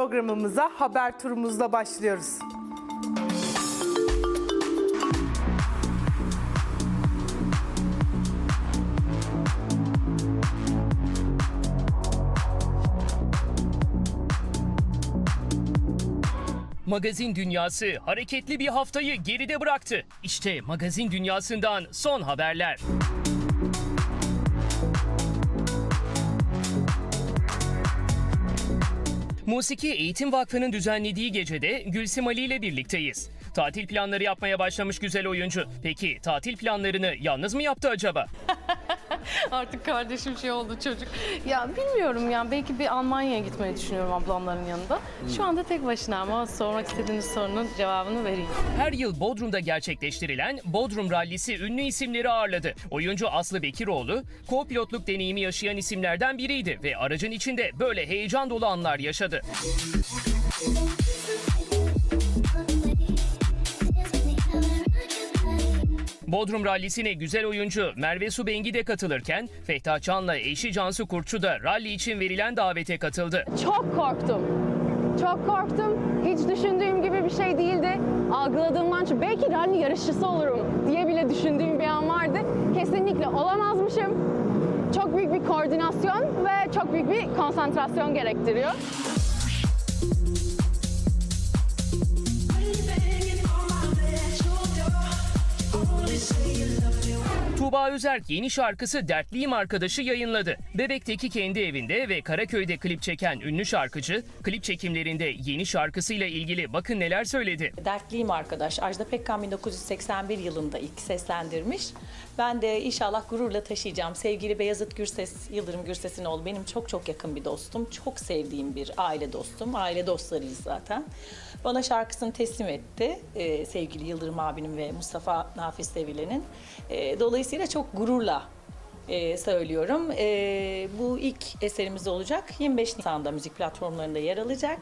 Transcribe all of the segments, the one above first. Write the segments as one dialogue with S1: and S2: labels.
S1: programımıza haber turumuzla başlıyoruz.
S2: Magazin dünyası hareketli bir haftayı geride bıraktı. İşte magazin dünyasından son haberler. Musiki Eğitim Vakfı'nın düzenlediği gecede Gülsim Ali ile birlikteyiz. Tatil planları yapmaya başlamış güzel oyuncu. Peki tatil planlarını yalnız mı yaptı acaba?
S3: Artık kardeşim şey oldu çocuk. Ya bilmiyorum ya belki bir Almanya'ya gitmeyi düşünüyorum ablamların yanında. Şu anda tek başına ama sormak istediğiniz sorunun cevabını vereyim.
S2: Her yıl Bodrum'da gerçekleştirilen Bodrum Rallisi ünlü isimleri ağırladı. Oyuncu Aslı Bekiroğlu, co-pilotluk deneyimi yaşayan isimlerden biriydi ve aracın içinde böyle heyecan dolu anlar yaşadı. Bodrum Rallisi'ne güzel oyuncu Merve Su Bengi de katılırken Fehtah Can'la eşi Cansu Kurtçu da ralli için verilen davete katıldı.
S4: Çok korktum. Çok korktum. Hiç düşündüğüm gibi bir şey değildi. Algıladığımdan çok belki rally yarışçısı olurum diye bile düşündüğüm bir an vardı. Kesinlikle olamazmışım. Çok büyük bir koordinasyon ve çok büyük bir konsantrasyon gerektiriyor.
S2: Tuğba Özerk yeni şarkısı Dertliyim Arkadaşı yayınladı. Bebek'teki kendi evinde ve Karaköy'de klip çeken ünlü şarkıcı, klip çekimlerinde yeni şarkısıyla ilgili bakın neler söyledi.
S5: Dertliyim arkadaş. Ajda Pekkan 1981 yılında ilk seslendirmiş. Ben de inşallah gururla taşıyacağım. Sevgili Beyazıt Gürses, Yıldırım Gürses'in oğlu benim çok çok yakın bir dostum. Çok sevdiğim bir aile dostum. Aile dostlarıyız zaten. Bana şarkısını teslim etti. Ee, sevgili Yıldırım abinin ve Mustafa Nafiz Sevilen'in. Ee, dolayısıyla çok gururla e, söylüyorum. Ee, bu ilk eserimiz olacak. 25 Nisan'da müzik platformlarında yer alacak.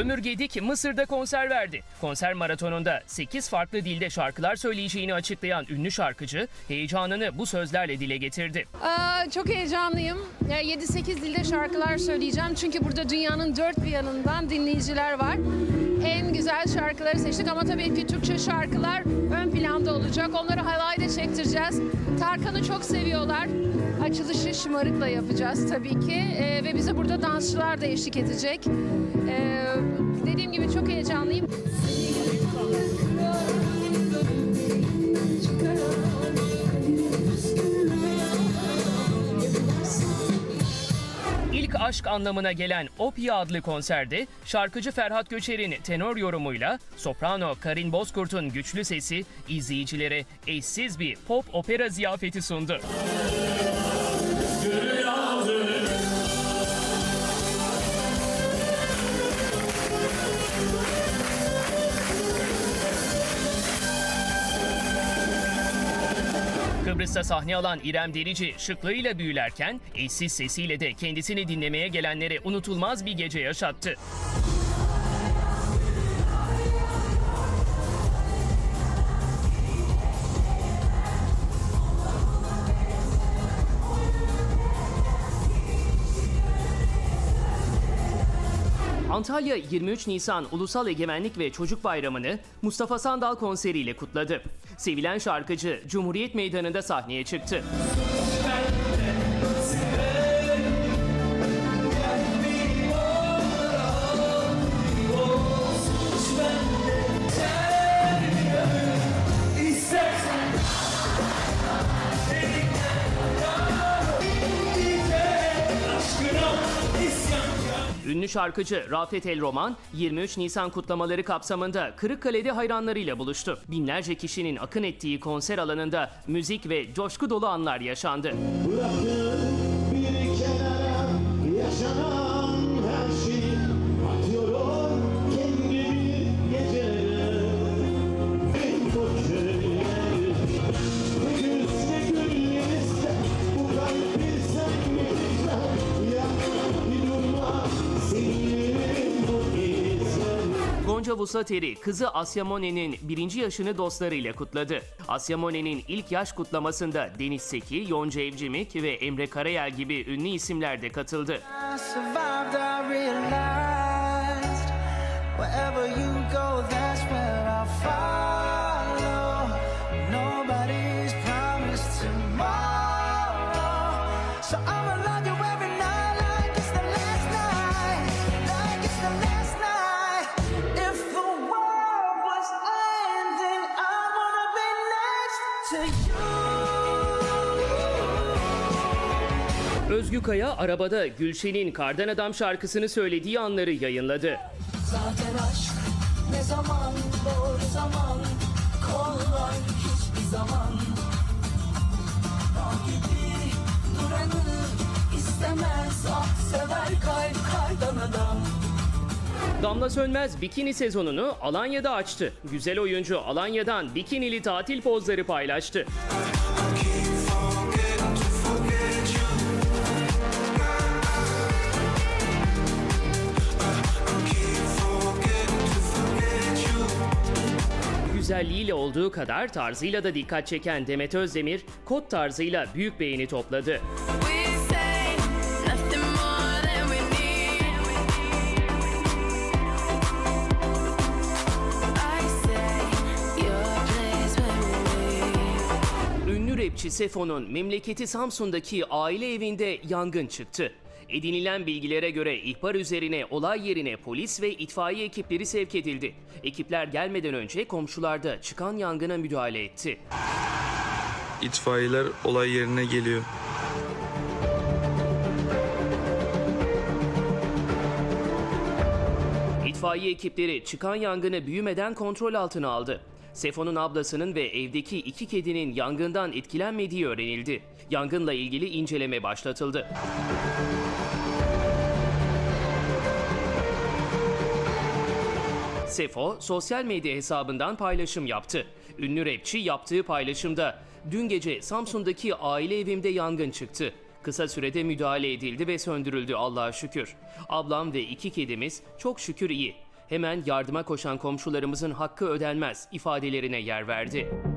S2: Ömür Gedik Mısır'da konser verdi. Konser maratonunda 8 farklı dilde şarkılar söyleyeceğini açıklayan ünlü şarkıcı heyecanını bu sözlerle dile getirdi.
S6: Aa, çok heyecanlıyım. Ya, 7-8 dilde şarkılar söyleyeceğim. Çünkü burada dünyanın dört bir yanından dinleyiciler var. En güzel şarkıları seçtik ama tabii ki Türkçe şarkılar ön planda olacak. Onları halayda çektireceğiz. Tarkan'ı çok seviyorlar. Açılışı şımarıkla yapacağız tabii ki. Ee, ve bize burada dansçılar da eşlik edecek. Ee, çok heyecanlıyım.
S2: İlk aşk anlamına gelen Opya adlı konserde şarkıcı Ferhat Göçer'in tenor yorumuyla soprano Karin Bozkurt'un güçlü sesi izleyicilere eşsiz bir pop opera ziyafeti sundu. Kıbrıs'ta sahne alan İrem Derici şıklığıyla büyülerken eşsiz sesiyle de kendisini dinlemeye gelenlere unutulmaz bir gece yaşattı. Antalya 23 Nisan Ulusal Egemenlik ve Çocuk Bayramı'nı Mustafa Sandal konseriyle kutladı. Sevilen şarkıcı Cumhuriyet Meydanı'nda sahneye çıktı. Ünlü şarkıcı Rafet El Roman 23 Nisan kutlamaları kapsamında Kırıkkale'de hayranlarıyla buluştu. Binlerce kişinin akın ettiği konser alanında müzik ve coşku dolu anlar yaşandı.
S7: Bırakın
S2: Yonca Vuslateri kızı Asya Mone'nin birinci yaşını dostlarıyla kutladı. Asya Mone'nin ilk yaş kutlamasında Deniz Seki, Yonca Evcimik ve Emre Karayel gibi ünlü isimler de katıldı.
S8: I survived, I
S2: Özgü Kaya arabada Gülşen'in Kardan Adam şarkısını söylediği anları yayınladı.
S9: Zaten aşk ne zaman doğru zaman Kollar hiçbir zaman Dağ gibi duranı istemez Ah sever kalp kardan adam
S2: Damla Sönmez bikini sezonunu Alanya'da açtı. Güzel oyuncu Alanya'dan bikinili tatil pozları paylaştı. Güzelliğiyle olduğu kadar tarzıyla da dikkat çeken Demet Özdemir, kot tarzıyla büyük beğeni topladı. Rapçi Sefo'nun memleketi Samsun'daki aile evinde yangın çıktı. Edinilen bilgilere göre ihbar üzerine olay yerine polis ve itfaiye ekipleri sevk edildi. Ekipler gelmeden önce komşularda çıkan yangına müdahale etti.
S10: İtfaiyeler olay yerine geliyor.
S2: İtfaiye ekipleri çıkan yangını büyümeden kontrol altına aldı. Sefo'nun ablasının ve evdeki iki kedinin yangından etkilenmediği öğrenildi. Yangınla ilgili inceleme başlatıldı. Sefo sosyal medya hesabından paylaşım yaptı. Ünlü rapçi yaptığı paylaşımda dün gece Samsun'daki aile evimde yangın çıktı. Kısa sürede müdahale edildi ve söndürüldü Allah'a şükür. Ablam ve iki kedimiz çok şükür iyi. Hemen yardıma koşan komşularımızın hakkı ödenmez ifadelerine yer verdi.